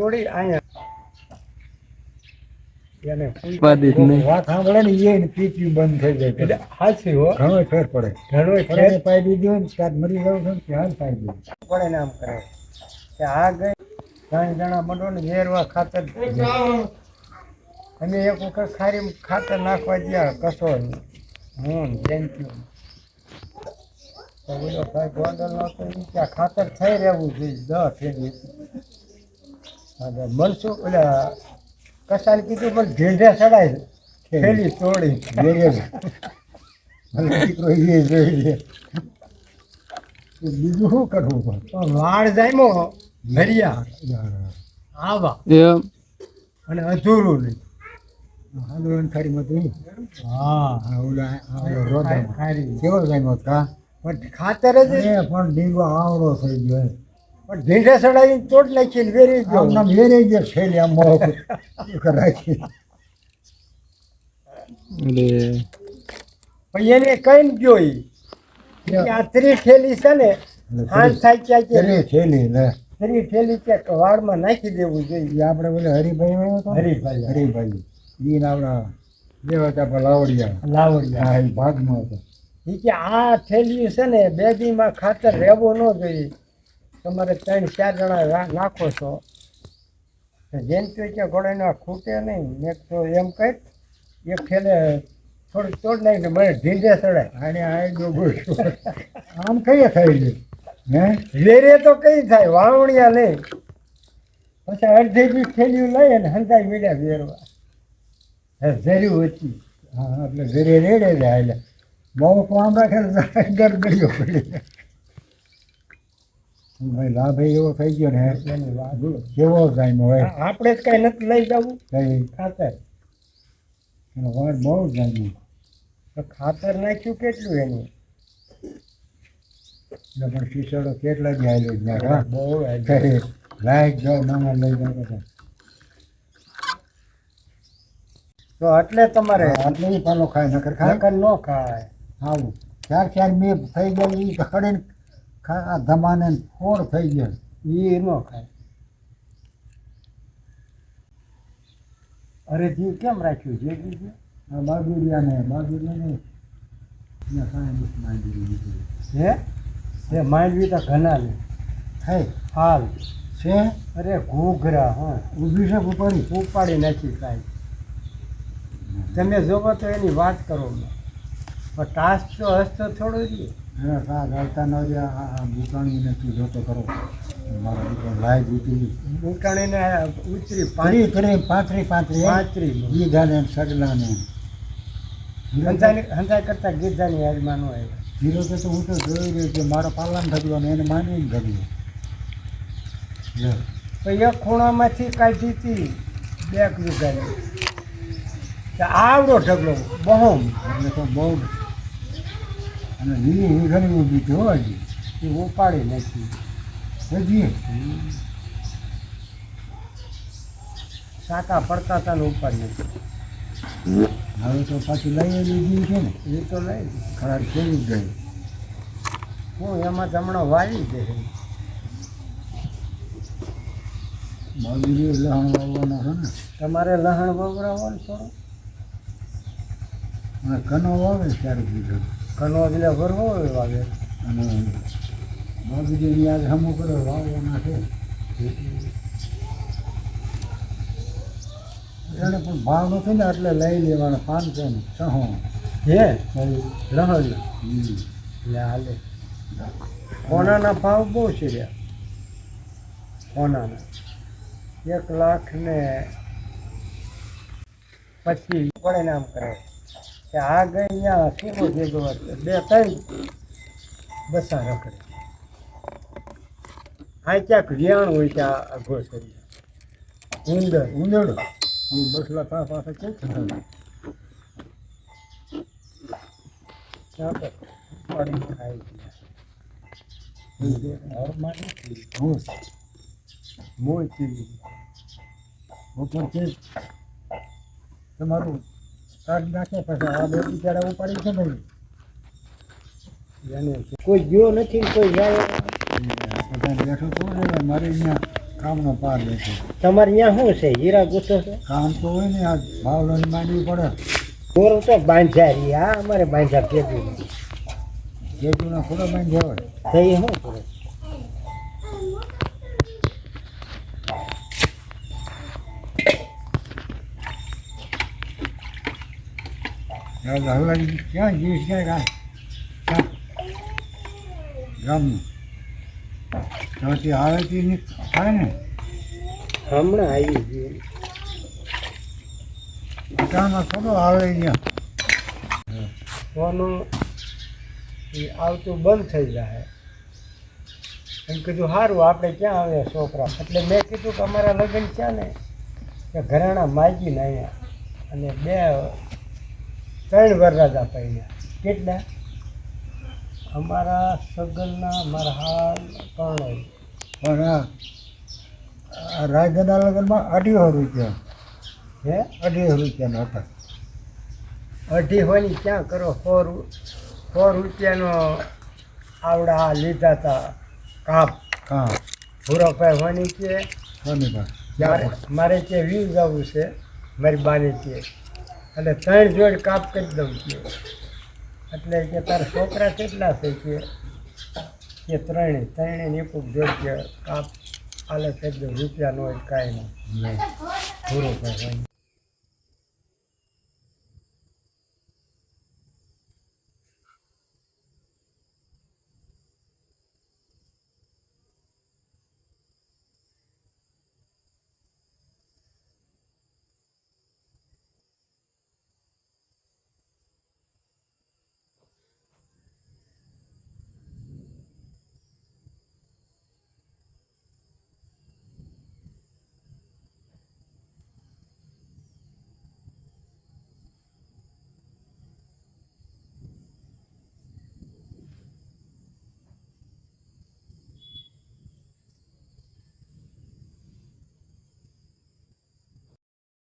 છોડી અહીંયા એને પૂછ- ઉત્પાદિત નહીં. વાત સાંભળે ને એ પીપી બંધ થઈ જાય એટલે હાચી હો. ઘણો ફેર પડે. ઘણો પડે પાઈ દીધી ને ત્યાર મરી જાવ છો ને ત્યાં પાઈ દીધી. પડે ને આમ કરે. કે આ ગઈ ત્રણ જણા મંડો ને વેરવા ખાતર અમે એક વખત ખારી ખાતર નાખવા ગયા કસો હું તો બોલો ભાઈ ગોંડલ નો તો ઈ કે આ ખાતર થઈ રહેવું જોઈએ દસ ફેરી હા મળશું ઓલા કસાને કીધું પણ ઢેઢે ચડાય થેલી તોડી વેરે દીકરો એ જોઈ લે બીજું શું કરવું પણ? તો વાળ જાયમો ભર્યા આવા. એમ. અને અધૂરું નહીં. આંદોલન થાળીમાં તો. ઈ. હા ઓલા રોદા ખારી કેવો જાયમો હતો કા પણ ખાતર જ પણ ડીંગો આવડો થઈ ગયો. પણ ઢીંઢે ચડાવીને તોડ નાખીને વેરી ગયો. આમ નામ ગયો છેલ્લે આમ મોં રાખી? પણ એને કઈ ગયો આ ત્રી ઠેલી છે ને હાથ થાય ક્યાં કે છેલ્લે છેલ્લે ત્રી ઠેલી ક્યાંક વાળમાં નાખી દેવું જોઈએ. આપડે આપણે બોલે હરિભાઈ હતો? હરિભાઈ. હરિભાઈ. ઈ ને આપણા દેવતા પર લાવડિયા. લાવડિયા. હા એ ભાગમાં હતો. ઈ કે આ થેલી છે ને બે માં ખાતર રહેવું ન જોઈએ. તમારે ત્રણ ચાર જણા નાખો છો. જેમ તો કે ઘોડાને ખૂટે નહીં. મેં તો એમ કહી એક થેલે થોડીક તોડ નાખી મને ઢીંઢે ચડે. અને આ જો આમ કઈ થઈ ગયું હે? વેરે તો કઈ થાય? વાવણિયા લે. પછી અડધી બી થેલ્યું લઈ અને હંતાઈ મીડ્યા વેરવા. હે ઝેરી હતી હા. એટલે ઝેરી રેડે જાય એટલે બહુ કામ રાખે ગરગડીઓ પડી. ભાઈ લાભ એવો થઈ ગયો ને કેવો જાય નો હોય આપણે જ કઈ નથી લઈ જવું. કઈ? ખાતર. એનો વાત બહુ જાય ખાતર નાખ્યું કેટલું એનું? એટલે પણ શીશડો કેટલા જ આવેલો હા? બહુ લાયક જાઓ નામાં લઈ જાઓ તો એટલે તમારે? આટલું પાલો ખાય નકર ખાય? ન ખાય. આવું ચાર ચાર મેં થઈ ગયેલી ઈ ખડે ને ખા- આ ધમાને ફોડ થઈ ગયો. એ ન ખાય. અરે જીવ કેમ રાખ્યું? બીજું આ બાજુરિયા ને બાજુરિયા ને ને ખાય ને માંડી દીધું હે? એ માંડવી તો ઘણા થાય હાલ. છે? અરે ઘૂઘરા હા. ઊભી છે ઉપાડી ઉપાડી નાખી કાંઈ. તમે જોવો તો એની વાત કરો. ને. પણ ટાસ્ક તો હસ્તો થોડો જ એના સા ગાલતા ન રહ્યા. આ બુકાણી નથી જોતો કરો. મારો દીકરો લાય ઉતરી. પાણી ત્રી પાંત્રી પાંત્રી પાંત્રી ઈ ગાને હંધાઈ કરતા ગીધાની યાદમાં ન આવ્યા હીરો કે તો હું તો જોઈ રહ્યો કે મારો પાલન ઢગલો ને એને માનવી ઢગલો લે. તો એક ખૂણામાંથી કાઢી હતી બે વીઘાની. તો આવડો ઢગલો બહુ એટલે તો બહુ અને લીલી વીઘાની ઊભી છે હો હજી એ ઉપાડી નાખી. હજી. સાકા પડતા હતા ને ઉપાડી નાખી હવે તો પાછી લઈ લીધી છે ને. એ તો લઈ ખરાબ ખેડી ગઈ. હું એમાં જ હમણાં વાવી દે બાજરી લહણ વાવવાના છે ને. તમારે લહણ વવરાવો થોડું? અને કનો વાવે ત્યારે બીજું એટલે ભરવો વાગે. અને બાજરી યાદ હમો કરો વાવવાના છે. એને પણ ભાવ નથી ને એટલે લઈ લેવાના પાંચસો ને છસો હે? લહણ એટલે હાલે. કોનાના ભાવ બહુ છે રહ્યા કોનાના? એક લાખ ને પચીસ. પડે નામ કરે કે આ અહીંયા શીખો ભેગો. બે ત્રણ બસા રખડે. આ ક્યાંક રિયાણ હોય ત્યાં અઘો કરી ઉંદર ઉંદરડો હું બસલા પા પાસે કે ત્યાં પર પડી નથી, હું મોય છે. તમારું કાર્ડ નાખે પછી આ બે બિચારા ઉપાડી છે ભાઈ કોઈ ગયો નથી કોઈ જાય બેઠો તો મારે અહીંયા કામનો પાર લેશે તમારે ત્યાં શું છે? હીરા ગુસ્સો છે? કામ તો હોય ને આ ભાવ લોન માંડવી પડે. કોરું તો બાંધ્યા રહી અમારે બાંધ્યા ભેગું. જેટલું ખોટો બાંધ્યા હોય. શું હવે ક્યાં ક્યાં? ક્યાં? ગામનું ત્યાંથી ની થાય ને. હમણાં આવી ગયું. દુકાનમાં થોડો આવે અહીંયા. સોનું એ આવતું બંધ થઈ જાય. એમ કીધું સારું આપણે ક્યાં આવ્યા છોકરા? એટલે મેં કીધું કે અમારા લગ્ન છે ને કે ઘરેણા માગીને અહીંયા અને બે ત્રણ વરરાજા પડ્યા કેટલા? અમારા સગનના અમારા હાલ ત્રણ પણ લગ્નમાં અઢીસો રૂપિયા. હે? અઢીસો રૂપિયાના હતા. અઢીસોની ક્યાં કરો? સો સો રૂપિયાનો આવડા લીધા હતા કાપ. હા. ભૂરોભાઈ હોની કે મારે મારે કે વ્યૂ જવું છે. મારી બાને કે એટલે ત્રણ જોડ કાપ કરી દઉં કે એટલે કે તારા છોકરા કેટલા છે કે કે ત્રણે ત્રણે એક જોડ કે કાપ આલે કરી દઉં રૂપિયા નો કાંઈ નહીં પૂરો હોય